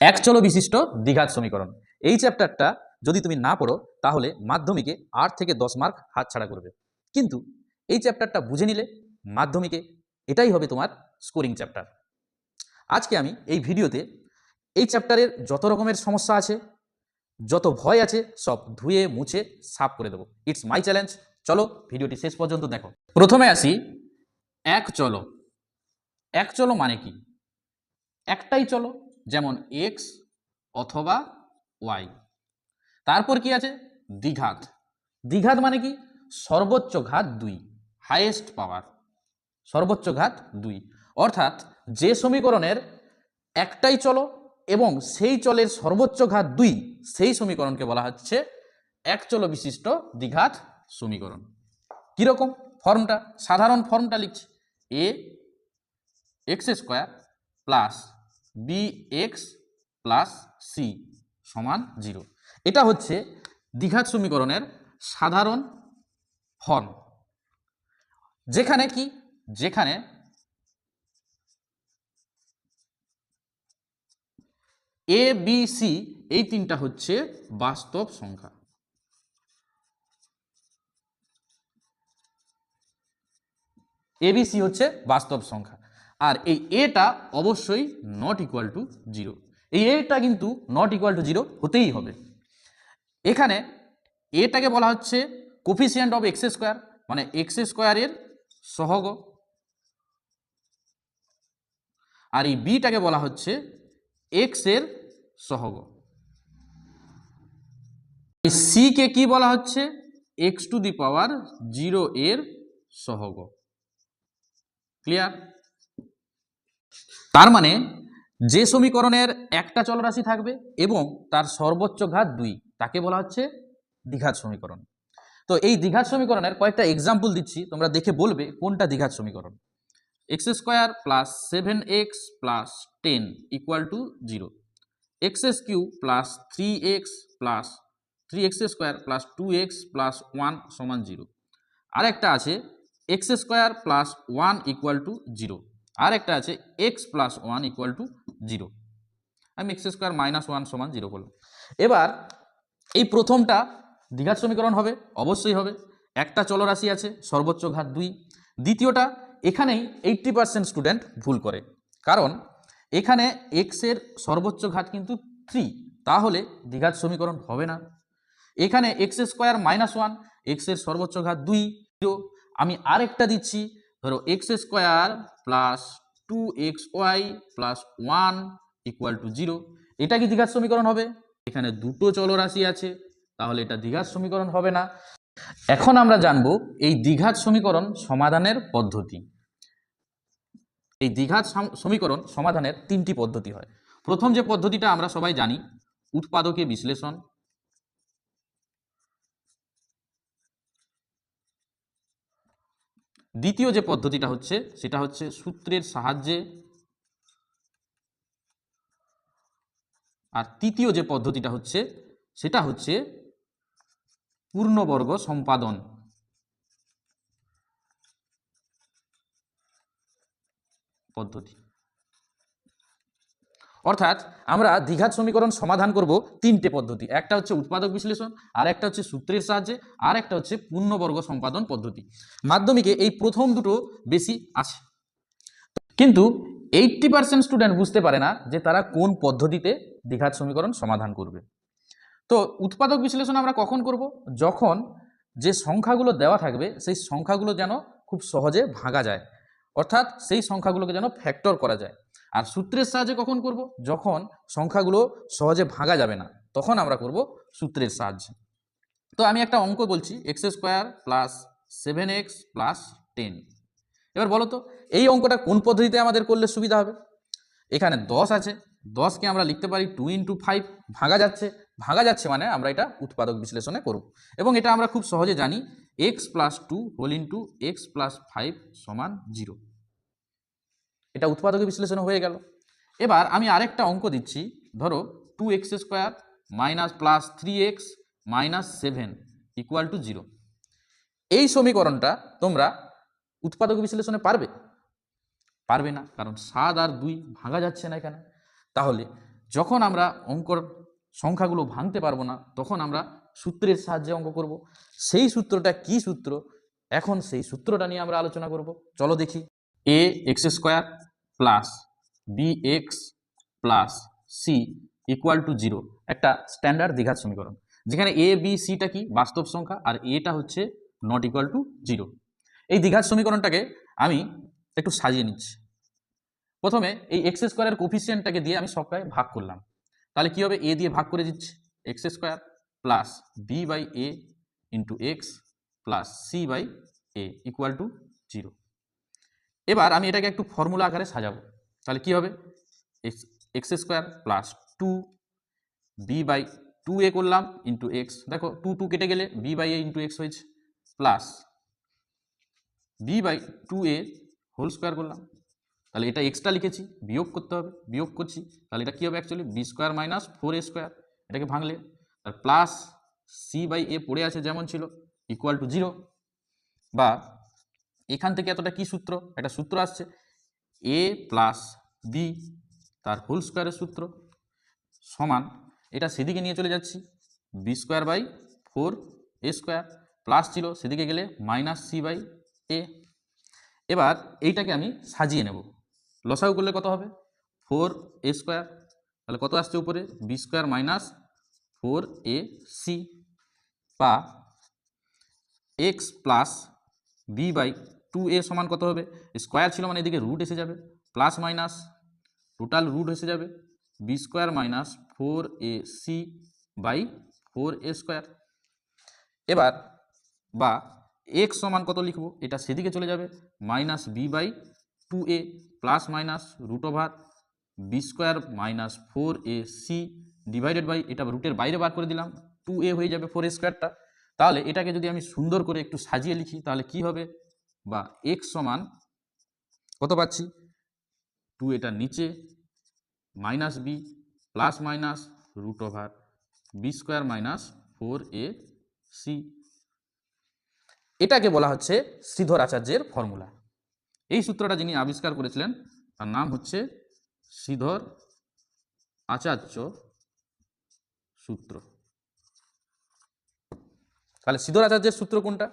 এক চলো বিশিষ্ট দ্বিঘাত সমীকরণ। এই চ্যাপ্টারটা যদি তুমি না পড়ো, তাহলে মাধ্যমিকে আট থেকে দশ মার্ক হাতছাড়া করবে। কিন্তু এই চ্যাপ্টারটা বুঝে নিলে মাধ্যমিকে এটাই হবে তোমার স্কোরিং চ্যাপ্টার আজকে আমি এই ভিডিওতে এই চ্যাপ্টারের যত রকমের সমস্যা আছে, যত ভয় আছে, সব ধুয়ে, মুছে, সাফ করে দেবো। ইটস মাই চ্যালেঞ্জ চলো ভিডিওটি শেষ পর্যন্ত দেখো। প্রথমে আসি এক চলো এক চলো মানে কি? একটাই চলো। যেমন এক্স অথবা ওয়াই তারপর কি আছে? দ্বিঘাত। দ্বিঘাত মানে কি? সর্বোচ্চ ঘাত দুই হাইয়েস্ট পাওয়ার সর্বোচ্চ ঘাত দুই। অর্থাৎ যে সমীকরণের একটাই চলো এবং সেই চলের সর্বোচ্চ ঘাত দুই, সেই সমীকরণকে বলা হচ্ছে এক চলো বিশিষ্ট দ্বিঘাত সমীকরণ। কীরকম? ফর্মটা? সাধারণ ফর্মটা লিখছি। A X square plus B X plus C সমান জিরো এটা হচ্ছে দ্বিঘাত সমীকরণের সাধারণ ফর্ম। যেখানে কি? যেখানে এ বি সি এই তিনটা হচ্ছে বাস্তব সংখ্যা। এবিসি হচ্ছে বাস্তব সংখ্যা। আর এই এটা অবশ্যই নট ইকুয়াল টু জিরো এই এটা কিন্তু নট ইকুয়াল টু জিরো হতেই হবে। এখানে এটাকে বলা হচ্ছে কোফিসিয়েন্ট অফ এক্স স্কোয়ার মানে এক্স স্কোয়ারের সহগ। আর এই বিটাকে বলা হচ্ছে এক্সের সহগ। সি কে কি বলা হচ্ছে? X to the power zero এর সহগ। ক্লিয়ার তার মানে যে সমীকরণের একটা চলরাশি থাকবে এবং তার সর্বোচ্চ ঘাত দুই, তাকে বলা হচ্ছে দ্বিঘাত সমীকরণ। তো এই দ্বিঘাত সমীকরণের কয়েকটা এক্সাম্পল দিচ্ছি, তোমরা দেখে বলবে কোনটা দ্বিঘাত সমীকরণ। X square plus seven X plus ten equal to zero X S Q plus three X plus three X square plus two X plus one সমান জিরো আরেকটা আছে X square plus one equal to zero আর একটা আছে X plus one equal to zero আমি x square minus one সমান zero করলাম এবার এই প্রথমটা দ্বিঘাত সমীকরণ হবে, অবশ্যই হবে। একটা চলরাশি আছে, সর্বোচ্চ ঘাত দুই। দ্বিতীয়টা, এখানেই এইট্টি পার্সেন্ট স্টুডেন্ট ভুল করে। কারণ এখানে এক্সের সর্বোচ্চ ঘাত কিন্তু থ্রি তাহলে দ্বিঘাত সমীকরণ হবে না। এখানে এক্স স্কোয়ার মাইনাস ওয়ান এক্সের সর্বোচ্চ ঘাত দুই। আমি আরেকটা দিচ্ছি ধরো X square plus two X Y plus one equal to zero এটা কি দীঘার সমীকরণ হবে? এখানে দুটো চলরাশি আছে, তাহলে এটা দীঘার সমীকরণ হবে না। এখন আমরা জানব এই দ্বিঘাত সমীকরণ সমাধানের পদ্ধতি। এই সম- সমীকরণ সমাধানের তিনটি পদ্ধতি হয়। প্রথম যে পদ্ধতিটা আমরা সবাই জানি, উৎপাদকে বিশ্লেষণ দ্বিতীয় যে পদ্ধতিটা হচ্ছে, সেটা হচ্ছে সূত্রের সাহায্যে আর তৃতীয় যে পদ্ধতিটা হচ্ছে, সেটা হচ্ছে পূর্ণবর্গ সম্পাদন। পদ্ধতি। অর্থাৎ আমরা দ্বিঘাত সমীকরণ সমাধান করব তিনটে পদ্ধতি। একটা হচ্ছে উৎপাদক বিশ্লেষণ আর একটা হচ্ছে সূত্রের সাহায্যে আর একটা হচ্ছে পূর্ণবর্গ সম্পাদন পদ্ধতি। মাধ্যমিকে এই প্রথম দুটো বেশি আছে। কিন্তু এইট্টি পার্সেন্ট স্টুডেন্ট বুঝতে পারে না যে তারা কোন পদ্ধতিতে দ্বিঘাত সমীকরণ সমাধান করবে। তো উৎপাদক বিশ্লেষণ আমরা কখন করব? যখন যে সংখ্যাগুলো দেওয়া থাকবে, সেই সংখ্যাগুলো যেন খুব সহজে ভাঙা যায়। অর্থাৎ সেই সংখ্যাগুলোকে যেন ফ্যাক্টর করা যায়। আর সূত্রের সাহায্যে কখন করব? যখন সংখ্যাগুলো সহজে ভাঙা যাবে না, তখন আমরা করব সূত্রের সাহায্যে। তো আমি একটা অঙ্ক বলছি X square plus seven X plus ten এবার বলো তো, এই অঙ্কটা কোন পদ্ধতিতে আমাদের করলে সুবিধা হবে? এখানে দশ আছে, দশকে আমরা লিখতে পারি টু ইন্টু ফাইভ ভাঙা যাচ্ছে। ভাঙা যাচ্ছে মানে আমরা এটা উৎপাদক বিশ্লেষণে করব। এবং এটা আমরা খুব সহজে জানি X plus two whole into X plus five সমান জিরো এটা উৎপাদক বিশ্লেষণ হয়ে গেল। এবার আমি আরেকটা অঙ্ক দিচ্ছি। ধরো two X square minus plus three X minus seven equal to zero এই সমীকরণটা তোমরা উৎপাদক বিশ্লেষণে পারবে? পারবে না, কারণ সাত আর দুই ভাঙা যাচ্ছে না এখানে। তাহলে যখন আমরা অঙ্কর সংখ্যাগুলো ভাঙতে পারব না, তখন আমরা সূত্রের সাহায্যে অঙ্ক করব। সেই সূত্রটা কি সূত্র? এখন সেই সূত্রটা নিয়ে আমরা আলোচনা করব। চলো দেখি। A X square plus B X plus C equal to zero একটা স্ট্যান্ডার্ড দ্বিঘাত সমীকরণ। যেখানে এ বি সিটা কি? বাস্তব সংখ্যা। আর এটা হচ্ছে নট ইকুয়াল টু জিরো এই দ্বিঘাত সমীকরণটাকে আমি একটু সাজিয়ে নিচ্ছি। প্রথমে এই এক্স স্কোয়ারের কোফিসিয়েন্টটাকে দিয়ে আমি সবটাই ভাগ করলাম। তাহলে কী হবে? এ দিয়ে ভাগ করে দিচ্ছি। X square plus B by A into X plus C by A equal to zero এবার আমি এটাকে একটু ফর্মুলা আকারে সাজাবো। তাহলে কী হবে? X X square plus two B by two A করলাম ইন্টু এক্স দেখো টু টু কেটে গেলে B by A into X হয়েছে। Plus B by two A whole square করলাম। তাহলে এটা এক্সট্রা লিখেছি, বিয়োগ করতে হবে, বিয়োগ করছি। তাহলে এটা কী হবে actually B square minus four A square এটাকে ভাঙলে। আর প্লাস সি বাই এ পড়ে আছে যেমন ছিল ইকুয়াল টু জিরো বা এখান থেকে এতটা কি সূত্র? একটা সূত্র আসছে। এ প্লাস বি তার হোল স্কোয়ারের সূত্র সমান, এটা সেদিকে নিয়ে চলে যাচ্ছি। B square by four A square plus ছিল, সেদিকে গেলে মাইনাস সি বাই এ এবার এইটাকে আমি সাজিয়ে নেব। লসাগু করলে কত হবে? ফোর এ স্কোয়ার তাহলে কত আসছে উপরে? B square minus four A C বা X plus B by two A সমান কত হবে? স্কোয়ার ছিল মানে এদিকে রুট এসে যাবে। প্লাস মাইনাস টোটাল রুট এসে যাবে। B square minus four A C by four A square এবার বা এক্স সমান কত লিখব? এটা সেদিকে চলে যাবে। Minus B by two A plus minus root over B square minus four A C divided by এটা রুটের বাইরে বার করে দিলাম। টু এ হয়ে যাবে ফোর এ স্কোয়ারটা তাহলে এটাকে যদি আমি সুন্দর করে একটু সাজিয়ে লিখি, তাহলে কি হবে? বা এক্স সমান কত পাচ্ছি? টু এটা নিচে minus B plus minus root over B square minus four A C এটাকে বলা হচ্ছে শ্রীধর আচার্যের ফর্মুলা এই সূত্রটা যিনি আবিষ্কার করেছিলেন, তার নাম হচ্ছে শ্রীধর আচার্য সূত্র। তাহলে শ্রীধর আচার্যের সূত্র কোনটা?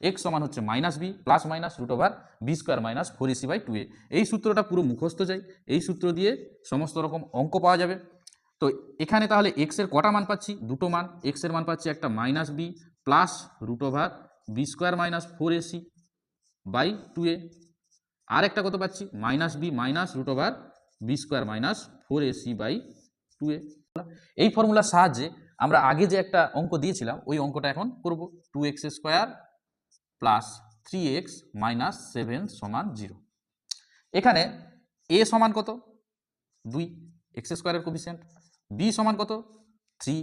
এক্স সমান হচ্ছে minus B plus minus root over B square minus four AC by two A এই সূত্রটা পুরো মুখস্থ চাই এই সূত্র দিয়ে সমস্ত রকম অঙ্ক পাওয়া যাবে। তো এখানে তাহলে এক্সের কটা মান পাচ্ছি? দুটো মান। এক্সের মান পাচ্ছি একটা minus B plus root over B square minus four AC by two A আর একটা কত পাচ্ছি? Minus B minus root over B square minus four AC by two A এই ফর্মুলার সাহায্যে আমরা আগে যে একটা অঙ্ক দিয়েছিলাম, ওই অঙ্কটা এখন করব। Two X square plus three X minus seven সমান জিরো এখানে এ সমান কত? দুই এক্স স্কোয়ারের কোফিসিয়েন্ট বি সমান কত? থ্রি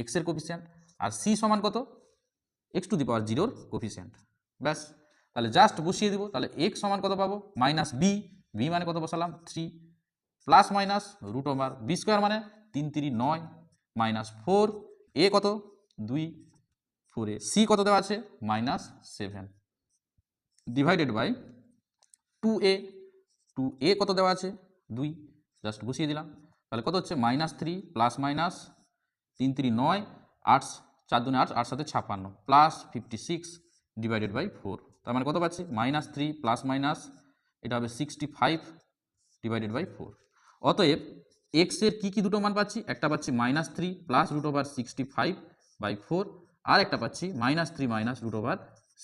এক্সের কোফিসিয়েন্ট আর সি সমান কত? এক্স টু দি পাওয়ার জিরোর কোফিসিয়েন্ট ব্যাস, তাহলে জাস্ট বসিয়ে দিব, তাহলে এক্স সমান কত পাবো? মাইনাস বি বি মানে কত বসালাম? Three plus minus root over B square মানে তিন তিরি নয় মাইনাস ফোর এ কত? দুই ফোর সি কত দেওয়া আছে? Minus seven divided by two A two A কত দেওয়া আছে? দুই। জাস্ট বসিয়ে দিলাম। তাহলে কত হচ্ছে? মাইনাস থ্রি প্লাস মাইনাস তিন তিরি নয়, আট, চার দুনে আট আট সাথে ছাপান্ন plus fifty six divided by four তার মানে কত পাচ্ছি? মাইনাস থ্রি প্লাস মাইনাস এটা হবে sixty five divided by four অতএব এক্সের কী কী দুটো মান পাচ্ছি? একটা পাচ্ছি minus three plus root over sixty five by four আর একটা পাচ্ছি minus three minus root over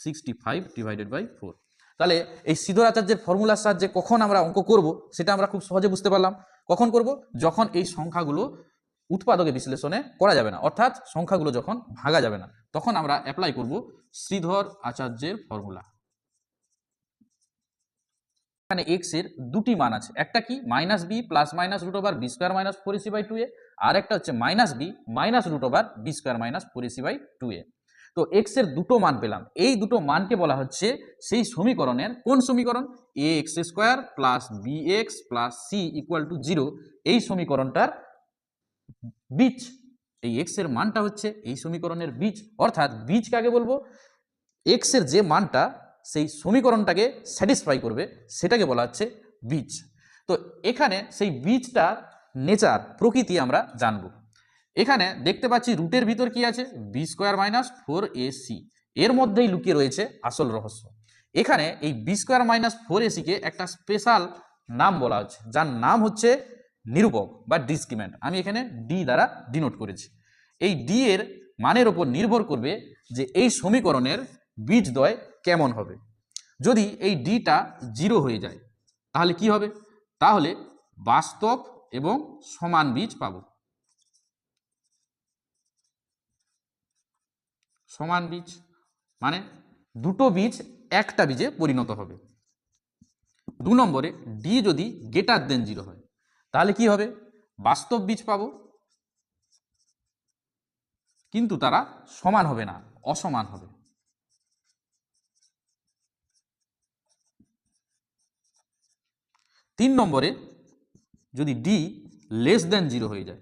sixty five divided by four তাহলে এই সিদ্ধর আচার্যের ফর্মুলার সাহায্যে কখন আমরা অঙ্ক করব, সেটা আমরা খুব সহজে বুঝতে পারলাম। কখন করব? যখন এই সংখ্যাগুলো উৎপাদকে বিশ্লেষণে করা যাবে না, অর্থাৎ সংখ্যাগুলো যখন ভাগা যাবে না, তখন আমরা অ্যাপ্লাই করব শ্রীধর আচার্যের ফর্মুলা এখানে এক্সের দুটি মান আছে, একটা কি? Minus B plus minus root over B square minus four AC by two A আর একটা হচ্ছে minus B minus root over B square minus four AC by two A তো এক্সের দুটো মান পেলাম। এই দুটো মানকে বলা হচ্ছে সেই সমীকরণের কোন সমীকরণ? A X square plus B X plus C equal to zero এই সমীকরণটার বীজ। এই এক্সের মানটা হচ্ছে এই সমীকরণের বীজ। অর্থাৎ বীজ কাকে বলব? এক্সের যে মানটা সেই সমীকরণটাকে স্যাটিসফাই করবে, সেটাকে বলা হচ্ছে বীজ। তো এখানে সেই বীজটা নেচার, প্রকৃতি আমরা জানব। এখানে দেখতে পাচ্ছি রুটের ভিতর কি আছে? B square minus four A C এর মধ্যেই লুকিয়ে রয়েছে আসল রহস্য। এখানে এই বি স্কোয়ার মাইনাস ফোর এসিকে একটা স্পেশাল নাম বলা হচ্ছে, যার নাম হচ্ছে নিরূপক বা ডিসক্রিমেন্ট আমি এখানে ডি দ্বারা ডিনোট করেছি। এই ডি এর মানের ওপর নির্ভর করবে যে এই সমীকরণের বীজদ্বয় কেমন হবে। যদি এই ডিটা জিরো হয়ে যায়, তাহলে কি হবে? তাহলে বাস্তব এবং সমান বীজ পাব। সমান বীজ মানে দুটো বীজ একটা বীজে পরিণত হবে। দু নম্বরে ডি যদি গেটার দেন জিরো হয়, তাহলে কি হবে? বাস্তব বীজ পাবো। কিন্তু তারা সমান হবে না, অসমান হবে। তিন নম্বরে যদি ডি লেস দেন জিরো হয়ে যায়।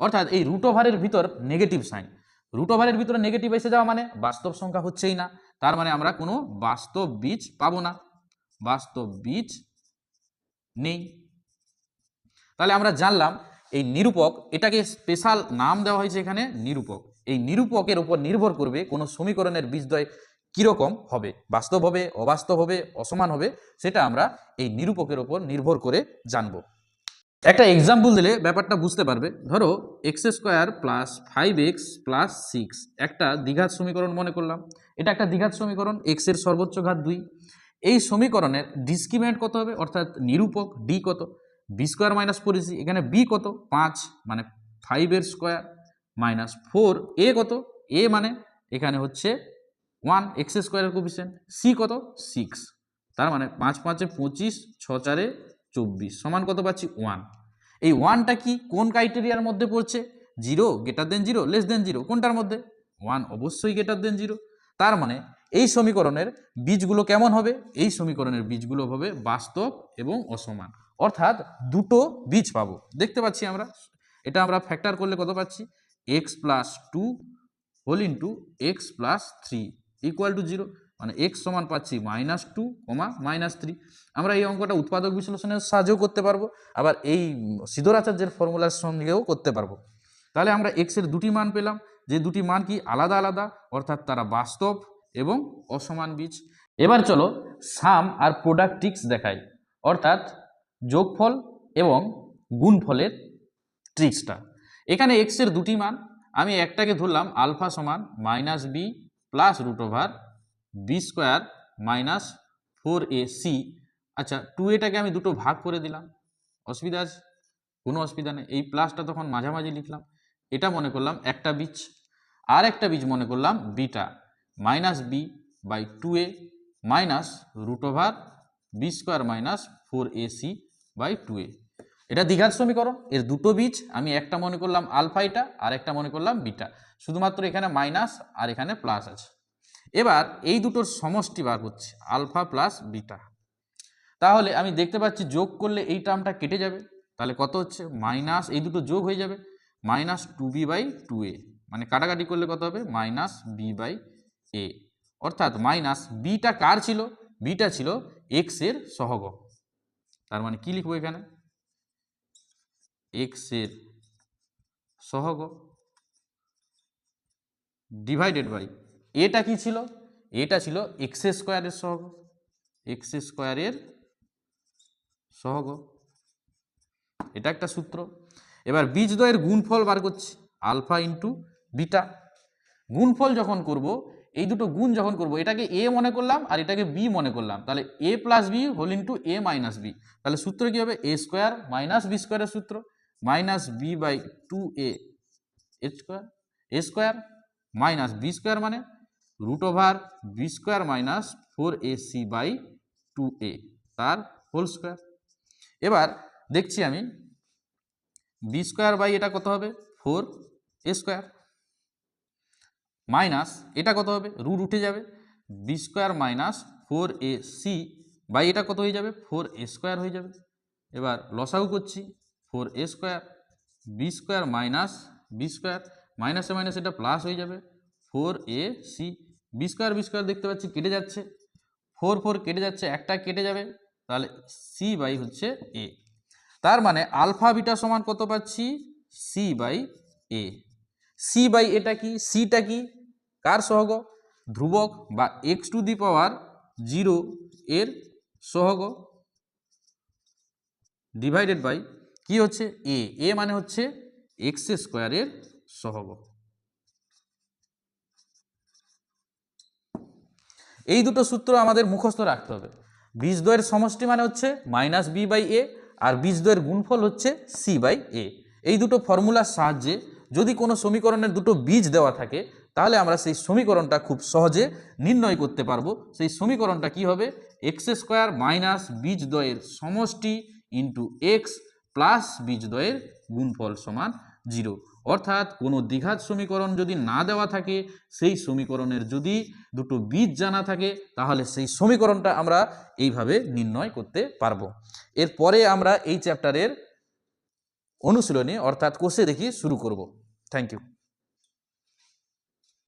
অর্থাৎ এই রুট ওভারের ভিতর নেগেটিভ সাইন রুট ওভারের ভিতরে নেগেটিভ এসে যাওয়া মানে বাস্তব সংখ্যা হচ্ছেই না। তার মানে আমরা কোনো বাস্তব বীজ পাবো না। বাস্তব বীজ নেই। তাহলে আমরা জানলাম এই নিরূপক, এটাকে স্পেশাল নাম দেওয়া হয়েছে এখানে নিরূপক। এই নিরূপকের উপর নির্ভর করবে কোনো সমীকরণের বীজদ্বয় কীরকম হবে? বাস্তব হবে, অবাস্তব হবে, অসমান হবে, সেটা আমরা এই নিরূপকের ওপর নির্ভর করে জানব। একটা এক্সাম্পল দিলে ব্যাপারটা বুঝতে পারবে। ধরো X square plus five X plus six একটা দ্বিঘাত সমীকরণ মনে করলাম। এটা একটা দ্বিঘাত সমীকরণ এক্সের সর্বোচ্চ ঘাত দুই। এই সমীকরণের ডিসক্রিমেন্ট কত হবে? অর্থাৎ নিরূপক ডি কত? বি স্কোয়ার মাইনাস এসি এখানে বি কত? পাঁচ মানে ফাইভের স্কোয়ার মাইনাস ফোর এ কত? এ মানে এখানে হচ্ছে ওয়ান এক্স স্কোয়ারের কোফিসিয়েন্ট, সি কত? সিক্স। তার মানে পাঁচ পাঁচে পঁচিশ, ছ চারে চব্বিশ। সমান কত পাচ্ছি? ওয়ান। এই ওয়ানটা কি কোন ক্রাইটেরিয়ার মধ্যে পড়ছে? Zero greater than zero less than zero কোনটার মধ্যে? ওয়ান অবশ্যই গেটার দেন জিরো তার মানে এই সমীকরণের বীজগুলো কেমন হবে? এই সমীকরণের বীজগুলো হবে বাস্তব এবং অসমান। অর্থাৎ দুটো বীজ পাবো। দেখতে পাচ্ছি আমরা, এটা আমরা ফ্যাক্টর করলে কত পাচ্ছি? X plus two whole into X plus three equal to zero মানে এক্স সমান পাচ্ছি minus two comma minus three আমরা এই অঙ্কটা উৎপাদক বিশ্লেষণের সাহায্যেও করতে পারব, আবার এই সিদ্ধরাচার্যের ফর্মুলার সঙ্গেও করতে পারব। তাহলে আমরা এক্সের দুটি মান পেলাম, যে দুটি মান কি আলাদা আলাদা, অর্থাৎ তারা বাস্তব এবং অসমান বীজ। এবার চলো সাম আর প্রোডাক্টিক্স দেখাই, অর্থাৎ যোগফল এবং গুণফলের ট্রিক্সটা এখানে এক্সের দুটি মান, আমি একটাকে ধরলাম, আলফা সমান minus B plus root over B square minus four A C আচ্ছা টু এটাকে আমি দুটো ভাগ করে দিলাম। অসুবিধা আছে? কোনো অসুবিধা নেই। এই প্লাসটা তখন মাঝামাঝি লিখলাম। এটা মনে করলাম একটা বীজ। আর একটা বীজ মনে করলাম beta minus B by two A minus root over B square minus four A C by two A এটা দ্বিঘাত সমীকরণ। এর দুটো বীজ, আমি একটা মনে করলাম আলফা এটা আর একটা মনে করলাম বিটা শুধুমাত্র এখানে মাইনাস আর এখানে প্লাস আছে। এবার এই দুটোর সমষ্টি বার করছি আলফা প্লাস বিটা তাহলে আমি দেখতে পাচ্ছি যোগ করলে এই টার্মটা কেটে যাবে। তাহলে কত হচ্ছে? মাইনাস এই দুটো যোগ হয়ে যাবে। Minus two B by two A মানে কাটাকাটি করলে কত হবে? মাইনাস বি বাই এ অর্থাৎ মাইনাস বিটা কার ছিল? বিটা ছিল এক্সের সহগ তার মানে কি লিখব এখানে? এক্সের সহগ ডিভাইডেড বাই এটা কি ছিল? এটা ছিল এক্স স্কোয়ারের সহগ। এক্স স্কোয়ারের সহগ। এটা একটা সূত্র। এবার বীজদ্বয়ের গুণফল বার করছি। Alpha into beta. গুণফল যখন করব, এই দুটো গুণ যখন করব, এটাকে এ মনে করলাম আর এটাকে বি মনে করলাম। তাহলে A plus B whole into A minus B তাহলে সূত্র কী হবে? এ স্কোয়ার মাইনাস বি স্কোয়ারের সূত্র। Minus B by two A square A square minus B square মানে root over B square minus four A C by two A, তার whole square. এবার দেখছি আমি বি স্কোয়ার বাই এটা কত হবে? ফোর এ স্কোয়ার। মাইনাস এটা কত হবে? রুট উঠে যাবে। B square minus four A C by এটা কত হয়ে যাবে? ফোর এ স্কোয়ার হয়ে যাবে। এবার লসাগু করছি। Four A square, B square minus B square. মাইনাসে মাইনাস এটা প্লাস হয়ে যাবে। Four A C B square B square দেখতে পাচ্ছি কেটে যাচ্ছে। ফোর ফোর কেটে যাচ্ছে, একটা কেটে যাবে, তাহলে সি বাই হচ্ছে এ তার মানে আলফা বিটা সমান কত পাচ্ছি? C by A C by এটা কি? সিটা কি? কার সহগ? ধ্রুবক বা X to the power zero এর সহগ। ডিভাইডেড বাই কি হচ্ছে? এ এ মানে হচ্ছে এক্স স্কোয়ারের সহগ এই দুটো সূত্র আমাদের মুখস্থ রাখতে হবে। বীজদ্বয়ের সমষ্টি মানে হচ্ছে মাইনাস বি বাই এ, আর বীজ বীজদ্বয়ের গুণফল হচ্ছে সি বাই এ। এই দুটো ফর্মুলার সাহায্যে যদি কোনো সমীকরণের দুটো বীজ দেওয়া থাকে, তাহলে আমরা সেই সমীকরণটা খুব সহজে নির্ণয় করতে পারব। সেই সমীকরণটা কি হবে? এক্স স্কোয়ার মাইনাস বীজদ্বয়ের সমষ্টি ইন্টু এক্স প্লাস বীজদ্বয়ের গুণফল সমান জিরো। অর্থাৎ কোনো দ্বিঘাত সমীকরণ যদি না দেওয়া থাকে, সেই সমীকরণের যদি দুটো বীজ জানা থাকে, তাহলে সেই সমীকরণটা আমরা এইভাবে নির্ণয় করতে পারব। এরপরে আমরা এই চ্যাপ্টারের অনুশীলনী অর্থাৎ কোষে দেখি শুরু করব। Thank you